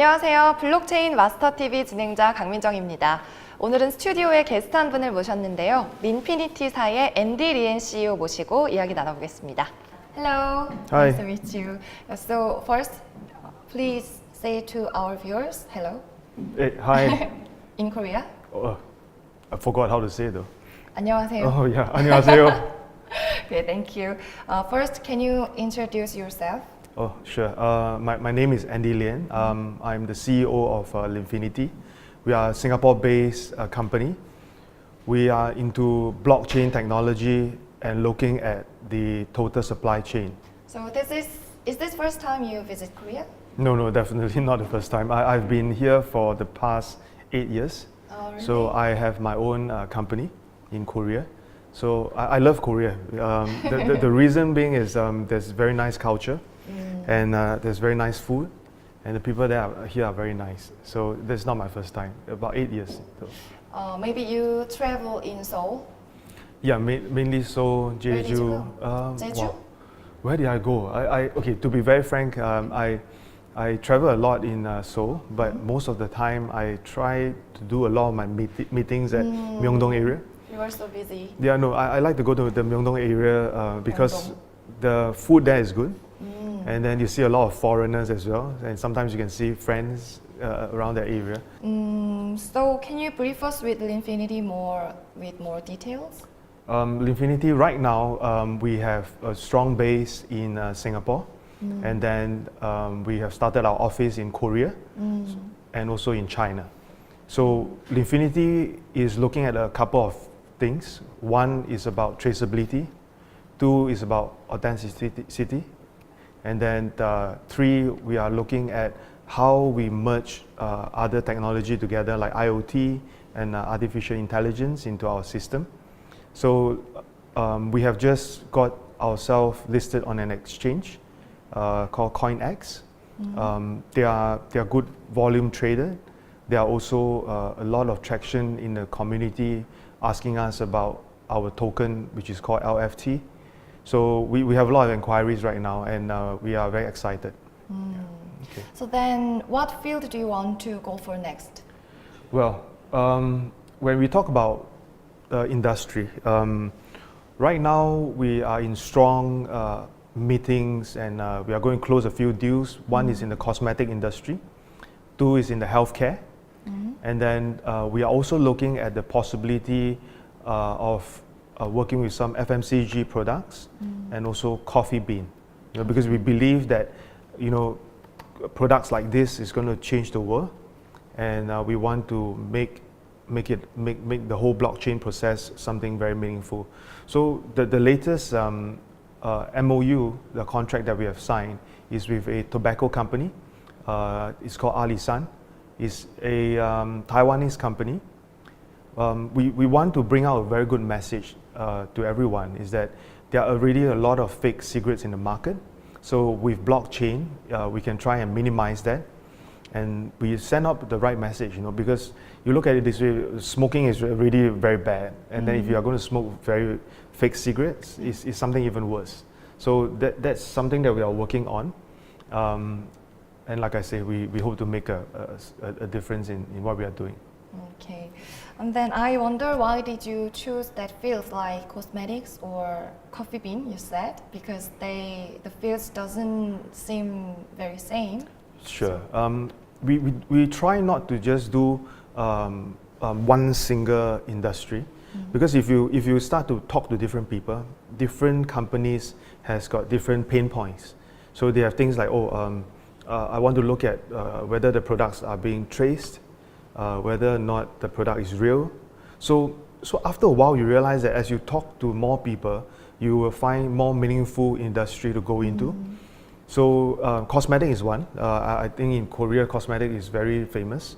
안녕하세요. 블록체인 마스터 TV 진행자 강민정입니다. 오늘은 스튜디오에 게스트 한 분을 모셨는데요. 린피니티사의 앤디 리엔 CEO 모시고 이야기 나눠보겠습니다. Hello. Hi. Nice to meet you. So first, please say to our viewers, hello. Hey, hi. In Korea. oh, I forgot how to say it though. 안녕하세요. Oh yeah, 안녕하세요. Okay, thank you. Uh, first, can you introduce yourself? Oh sure. Uh, my, my name is Andy Lien. Um, I'm the CEO of uh, Linfinity. We are a Singapore-based uh, company. We are into blockchain technology and looking at the total supply chain. So this is is this first time you visit Korea? No, no, definitely not the first time. I, I've been here for the past eight years. Oh, So I have my own uh, company in Korea. So I, I love Korea. Um, the, the, the reason being is um, there's very nice culture and uh, there's very nice food and the people there are, here are very nice. So this is not my first time, about eight years. So, Uh, maybe you travel in Seoul. yeah, ma- mainly Seoul, Where did you Jeju. go? Um, Jeju? Where did I go? I, I, okay, to be very frank, um, I, I travel a lot in uh, Seoul, but Mm-hmm. most of the time I try to do a lot of my meet- meetings at Mm. Myeongdong area. You are so busy. Yeah, no, I, I like to go to the Myeongdong area uh, because Myeongdong. the food there is good, Mm. and then you see a lot of foreigners as well, and sometimes you can see friends uh, around that area. Mm, so can you brief us with Linfinity more with more details? Um, Linfinity, right now, um, we have a strong base in uh, Singapore, Mm. and then um, we have started our office in Korea Mm. and also in China. So Linfinity is looking at a couple of things. One is about traceability, two is about authenticity, and then uh, three we are looking at how we merge uh, other technology together like IoT and uh, artificial intelligence into our system. So um, we have just got ourselves listed on an exchange uh, called CoinX. Um, they are they are good volume trader. There are also uh, a lot of traction in the community asking us about our token, which is called LFT. So we, we have a lot of inquiries right now, and uh, we are very excited. Okay. So then, what field do you want to go for next? Well, um, when we talk about uh, industry, um, right now we are in strong uh, meetings and uh, we are going to close a few deals. One is in the cosmetic industry, two is in the healthcare, and then uh, we are also looking at the possibility uh, of uh, working with some FMCG products and also coffee bean, you know, because we believe that you know products like this is going to change the world and uh, we want to make make it make, make the whole blockchain process something very meaningful. So the, the latest um, uh, MOU, the contract that we have signed, is with a tobacco company. Uh, it's called Ali Alisan. It's a um, Taiwanese company. Um, we, we want to bring out a very good message uh, to everyone is that there are already a lot of fake cigarettes in the market. So with blockchain, uh, we can try and minimize that and we send up the right message, you know, because you look at it this way, smoking is already very bad, and then if you are going to smoke very fake cigarettes, it's, it's something even worse. So that, that's something that we are working on, um, and like I say, we, we hope to make a, a, a difference in, in what we are doing. Okay, and then I wonder why did you choose that field like cosmetics or coffee bean? You said because they the fields doesn't seem very same. Sure. Um, we, we, we try not to just do um, um, one single industry because if you, if you start to talk to different people, different companies has got different pain points. So they have things like, oh, um, uh, I want to look at uh, whether the products are being traced, uh, whether or not the product is real. So, so after a while, you realize that as you talk to more people, you will find more meaningful industry to go into. So uh, cosmetic is one. Uh, I I think in Korea, cosmetic is very famous.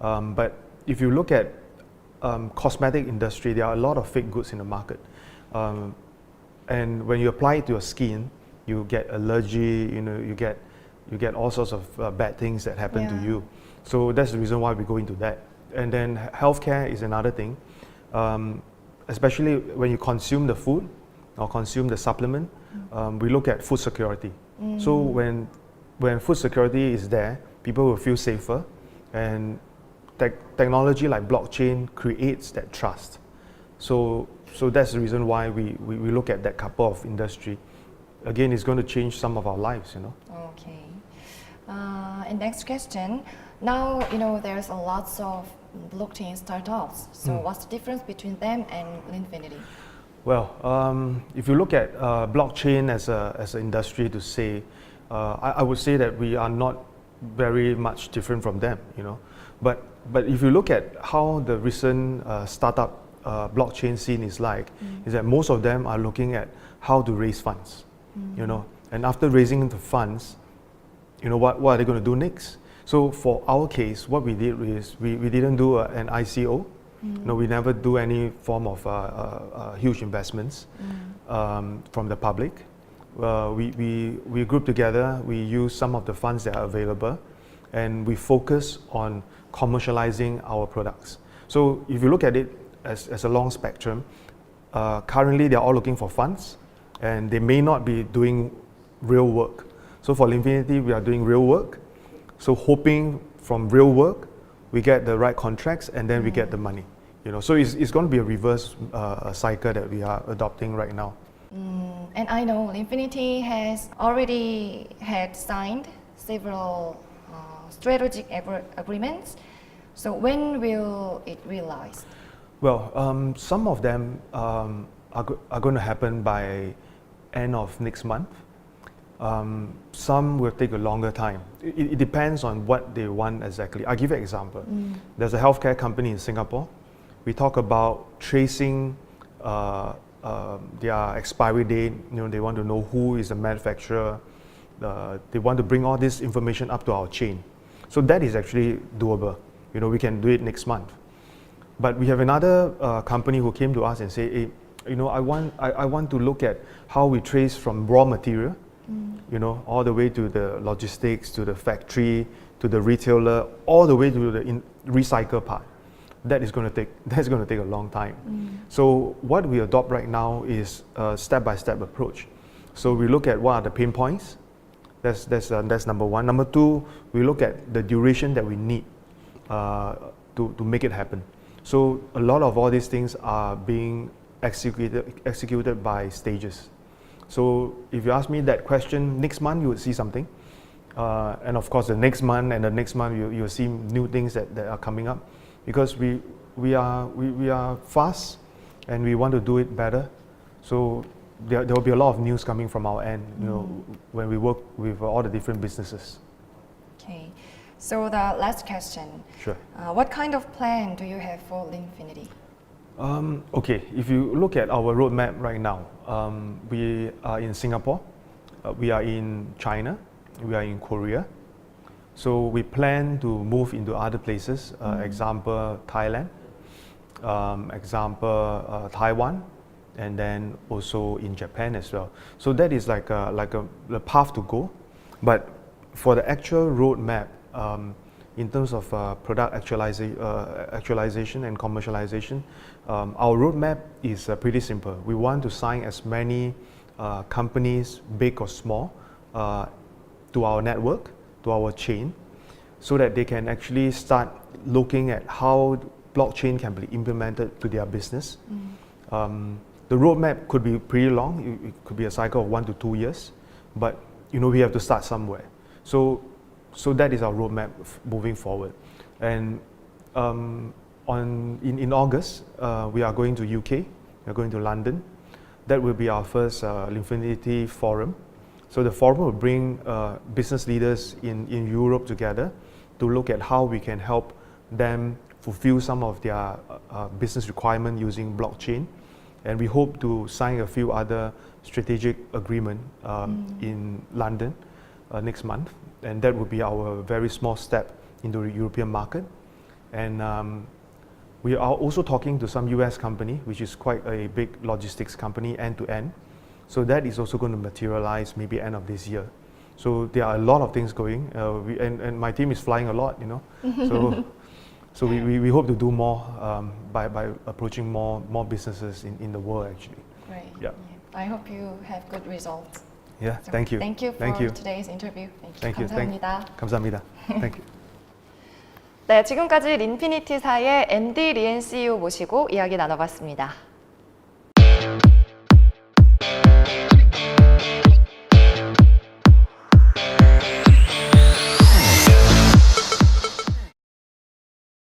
Um, but if you look at um, cosmetic industry, there are a lot of fake goods in the market. Um, and when you apply it to your skin, you get allergy. You know, you get you get all sorts of uh, bad things that happen to you. So that's the reason why we go into that. And then healthcare is another thing, um, especially when you consume the food or consume the supplement. Um, we look at food security. So when when food security is there, people will feel safer, and tech technology like blockchain creates that trust. So, so that's the reason why we, we, we look at that couple of industry. Again, it's going to change some of our lives, you know. Okay. Uh, and next question. Now, you know, there's a lots of blockchain startups. So Mm. what's the difference between them and Linfinity? Well, um, if you look at uh, blockchain as a as an industry to say, uh, I, I would say that we are not very much different from them, you know. But but if you look at how the recent uh, startup uh, blockchain scene is like, is that most of them are looking at how to raise funds, you know. And after raising the funds, you know what, what are they going to do next? So for our case, what we did is we, we didn't do a, an ICO. No, we never do any form of uh, uh, uh, huge investments um, from the public. Uh, we, we, we group together, we use some of the funds that are available, and we focus on commercializing our products. So if you look at it as, as a long spectrum, uh, currently they're all looking for funds, and they may not be doing real work. So for Linfinity, we are doing real work. So hoping from real work, we get the right contracts, and then we get the money. You know, so it's, it's going to be a reverse uh, cycle that we are adopting right now. Mm, and I know Infinity has already had signed several uh, strategic agre- agreements. So when will it realize? Well, um, some of them um, are, go- are going to happen by end of next month. Um, some will take a longer time. It, it depends on what they want exactly. I'll give you an example. There's a healthcare company in Singapore. We talk about tracing uh, uh, their expiry date. You know, they want to know who is the manufacturer. Uh, they want to bring all this information up to our chain. So that is actually doable. You know, we can do it next month. But we have another uh, company who came to us and say, hey, you know, I want, I, I want to look at how we trace from raw material, you know, all the way to the logistics, to the factory, to the retailer, all the way to the in, recycle part. That is going to take, that's going to take a long time. So what we adopt right now is a step-by-step approach. So we look at what are the pain points. That's, that's, uh, that's number one. Number two, we look at the duration that we need uh, to, to make it happen. So a lot of all these things are being executed, executed by stages. So if you ask me that question, next month you would see something. Uh, and of course, the next month and the next month you, you'll see new things that, that are coming up because we, we, are, we, we are fast and we want to do it better. So there, there will be a lot of news coming from our end, you know, when we work with all the different businesses. Okay. So the last question. Sure. Uh, what kind of plan do you have for Linfinity? Um, okay, if you look at our roadmap right now, um, we are in Singapore, uh, we are in China, we are in Korea. So we plan to move into other places. Uh, Example Thailand, um, example uh, Taiwan, and then also in Japan as well. So that is like a, like a the path to go. But for the actual roadmap, um, in terms of uh, product actualiza- uh, actualization and commercialization, um, our roadmap is uh, pretty simple. We want to sign as many uh, companies, big or small, uh, to our network, to our chain, so that they can actually start looking at how blockchain can be implemented to their business. Um, the roadmap could be pretty long. It, it could be a cycle of one to two years, but you know we have to start somewhere. So, so that is our roadmap moving forward. And um, on in, in August, uh, we are going to UK. We are going to London. That will be our first uh, Linfinity forum. So the forum will bring uh, business leaders in, in Europe together to look at how we can help them fulfill some of their uh, uh, business requirement using blockchain. And we hope to sign a few other strategic agreement um, in London uh, next month. And that would be our very small step into the European market. And um, we are also talking to some US company, which is quite a big logistics company, end to end. So that is also going to materialize maybe end of this year. So there are a lot of things going, uh, we, and, and my team is flying a lot, you know. So, so we, we, we hope to do more um, by, by approaching more, more businesses in, in the world actually. Great. Yeah. I hope you have good results. Yeah, thank you. Thank you for Thank you. today's interview. Thank you. Thank 감사합니다. 감사합니다. Thank you. 네, 지금까지 린피니티사의 앤디 리엔 CEO 모시고 이야기 나눠봤습니다.